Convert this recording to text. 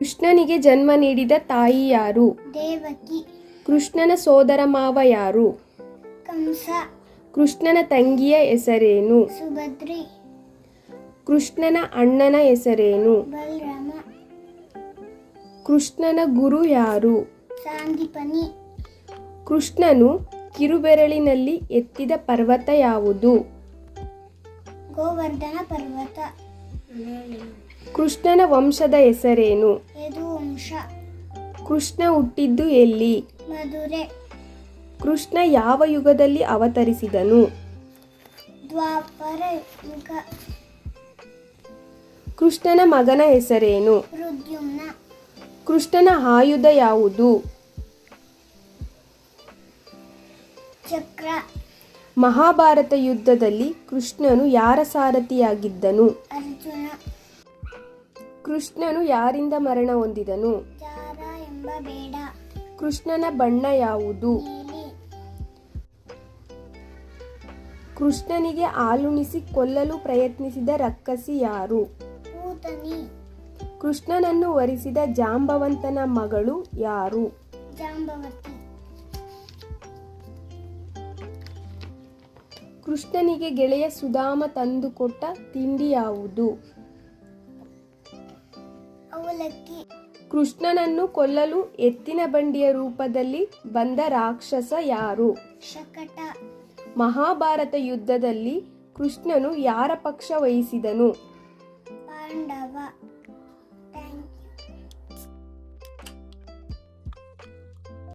ಕೃಷ್ಣನಿಗೆ ಜನ್ಮ ನೀಡಿದ ತಾಯಿ ಯಾರು? ದೇವಕಿ. ಕೃಷ್ಣನ ಸೋದರ ಮಾವ ಯಾರು? ಕಂಸ. ಕೃಷ್ಣನ ತಂಗಿಯ ಹೆಸರೇನು? ಸುಭದ್ರಿ. ಕೃಷ್ಣನ ಅಣ್ಣನ ಹೆಸರೇನು? ಬಲರಾಮ. ಕೃಷ್ಣನ ಗುರು ಯಾರು? ಸಾಂದಿಪನಿ. ಕೃಷ್ಣನು ಕಿರುಬೆರಳಿನಲ್ಲಿ ಎತ್ತಿದ ಪರ್ವತ ಯಾವುದು? ಗೋವರ್ಧನ ಪರ್ವತ. ಕೃಷ್ಣನ ವಂಶದ ಹೆಸರೇನು? ಯದುವಂಶ ಕೃಷ್ಣ ಹುಟ್ಟಿದ್ದು ಎಲ್ಲಿ? ಮಧುರೆ. ಕೃಷ್ಣ ಯಾವ ಯುಗದಲ್ಲಿ ಅವತರಿಸಿದನು? ದ್ವಾಪರ ಯುಗ. ಕೃಷ್ಣನ ಮಗನ ಹೆಸರೇನು? ರುದ್ಯುಮ್ನ ಕೃಷ್ಣನ ಆಯುಧ ಯಾವುದು? ಚಕ್ರ. ಮಹಾಭಾರತ ಯುದ್ಧದಲ್ಲಿ ಕೃಷ್ಣನು ಯಾರ ಸಾರಥಿಯಾಗಿದ್ದನು? ಅರ್ಜುನ. ಕೃಷ್ಣನು ಯಾರಿಂದ ಮರಣ ಹೊಂದಿದನು? ಕೃಷ್ಣನ ಬಣ್ಣ ಯಾವುದು? ಕೃಷ್ಣನಿಗೆ ಆಲುಣಿಸಿ ಕೊಲ್ಲಲು ಪ್ರಯತ್ನಿಸಿದ ರಕ್ಕಸಿ ಯಾರು? ಕೃಷ್ಣನನ್ನು ವರಿಸಿದ ಜಾಂಬವಂತನ ಮಗಳು ಯಾರು? ಕೃಷ್ಣನಿಗೆ ಗೆಳೆಯ ಸುಧಾಮ ತಂದುಕೊಟ್ಟ ತಿಂಡಿ ಯಾವುದು? ಅವಲಕ್ಕಿ ಕೃಷ್ಣನನ್ನು ಕೊಲ್ಲಲು ಎತ್ತಿನ ಬಂಡಿಯ ರೂಪದಲ್ಲಿ ಬಂದ ರಾಕ್ಷಸ ಯಾರು? ಶಕಟ. ಮಹಾಭಾರತ ಯುದ್ಧದಲ್ಲಿ ಕೃಷ್ಣನು ಯಾರ ಪಕ್ಷ ವಹಿಸಿದನು? ಪಾಂಡವ.